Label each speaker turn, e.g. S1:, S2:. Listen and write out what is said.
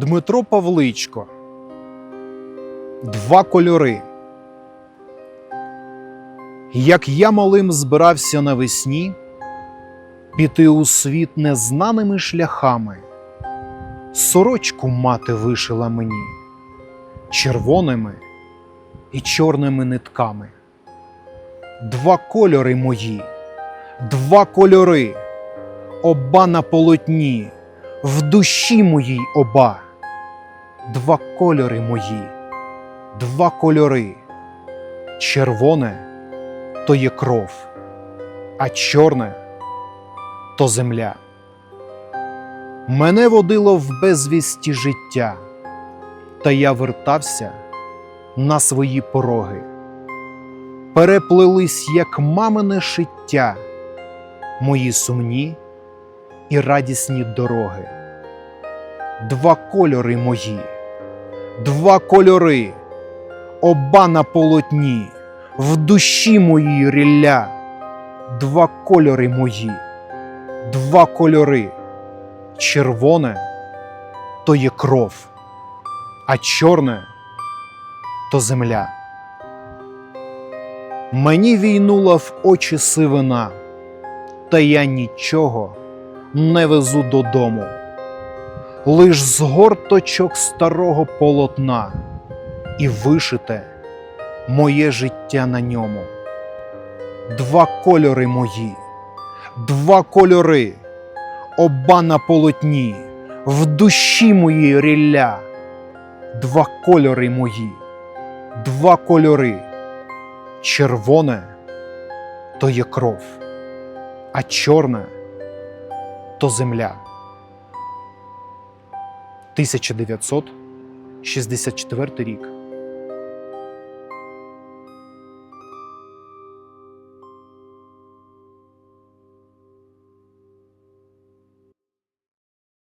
S1: Дмитро Павличко. Два кольори. Як я малим збирався навесні піти у світ незнаними шляхами, сорочку мати вишила мені червоними і чорними нитками. Два кольори мої, два кольори, оба на полотні, в душі моїй оба. Два кольори мої, два кольори. Червоне то є кров, а чорне то земля. Мене водило в безвісті життя, та я вертався на свої пороги. Переплелись, як мамине шиття, мої сумні і радісні дороги. Два кольори мої, два кольори, оба на полотні, в душі моїй рілля, два кольори мої, два кольори, червоне то є кров, а чорне то земля. Мені війнула в очі сивина, та я нічого не везу додому. Лиш згорточок старого полотна і вишите моє життя на ньому. Два кольори мої, два кольори, оба на полотні, в душі моїй рілля, два кольори мої, два кольори, червоне то є кров, а чорне то земля. 1964 рік.